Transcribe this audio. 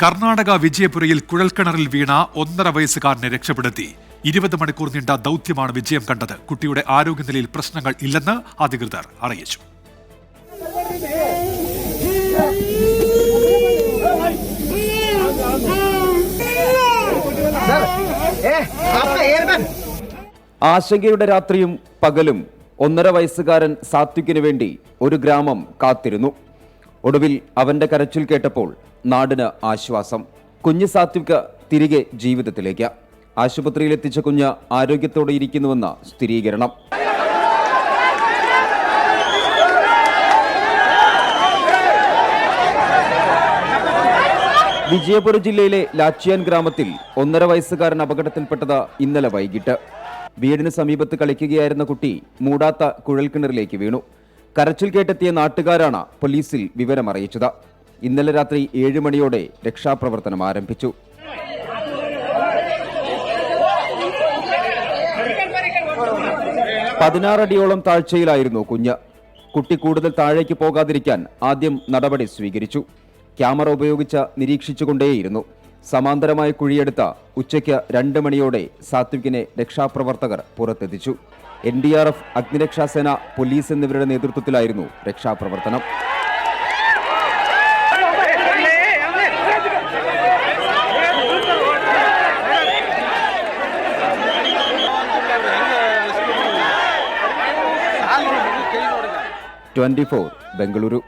കർണാടക വിജയപുരയിൽ കുഴൽക്കിണറിൽ വീണ ഒന്നര വയസ്സുകാരനെ രക്ഷപ്പെടുത്തി. ഇരുപത് മണിക്കൂർ നീണ്ട ദൗത്യമാണ് വിജയം കണ്ടത്. കുട്ടിയുടെ ആരോഗ്യനിലയിൽ പ്രശ്നങ്ങൾ ഇല്ലെന്ന് അധികൃതർ അറിയിച്ചു. ആശങ്കയുടെ രാത്രിയും പകലും ഒന്നര വയസ്സുകാരൻ സാത്വിക്കിനു വേണ്ടി ഒരു ഗ്രാമം കാത്തിരുന്നു. ഒടുവിൽ അവന്റെ കരച്ചിൽ കേട്ടപ്പോൾ നാടിന് ആശ്വാസം. കുഞ്ഞ് സാത്വിക് തിരികെ ജീവിതത്തിലേക്ക്. ആശുപത്രിയിൽ എത്തിച്ച കുഞ്ഞ് ആരോഗ്യത്തോടെ ഇരിക്കുന്നുവെന്ന സ്ഥിരീകരണം. വിജയപുര ജില്ലയിലെ ലാച്ചിയാൻ ഗ്രാമത്തിൽ ഒന്നര വയസ്സുകാരൻ അപകടത്തിൽപ്പെട്ടത് ഇന്നലെ വൈകിട്ട്. വീടിന് സമീപത്ത് കളിക്കുകയായിരുന്ന കുട്ടി മൂടാത്ത കുഴൽക്കിണറിലേക്ക് വീണു. കരച്ചിൽ കേട്ടെത്തിയ നാട്ടുകാരാണ് പോലീസിൽ വിവരമറിയിച്ചത്. ഇന്നലെ രാത്രി ഏഴ് മണിയോടെ രക്ഷാപ്രവർത്തനം ആരംഭിച്ചു. പതിനാറടിയോളം താഴ്ചയിലായിരുന്നു കുഞ്ഞ്. കുട്ടി കൂടുതൽ താഴേക്ക് പോകാതിരിക്കാൻ ആദ്യം നടപടി സ്വീകരിച്ചു. ക്യാമറ ഉപയോഗിച്ച് നിരീക്ഷിച്ചുകൊണ്ടേയിരുന്നു. സമാന്തരമായ കുഴിയെടുത്ത ഉച്ചയ്ക്ക് രണ്ട് മണിയോടെ സാത്വികിനെ രക്ഷാപ്രവർത്തകർ പുറത്തെത്തിച്ചു. എൻ ഡി ആർ എഫ് അഗ്നിരക്ഷാസേന പോലീസ് എന്നിവരുടെ നേതൃത്വത്തിലായിരുന്നു രക്ഷാപ്രവർത്തനം. Twenty four Bengaluru.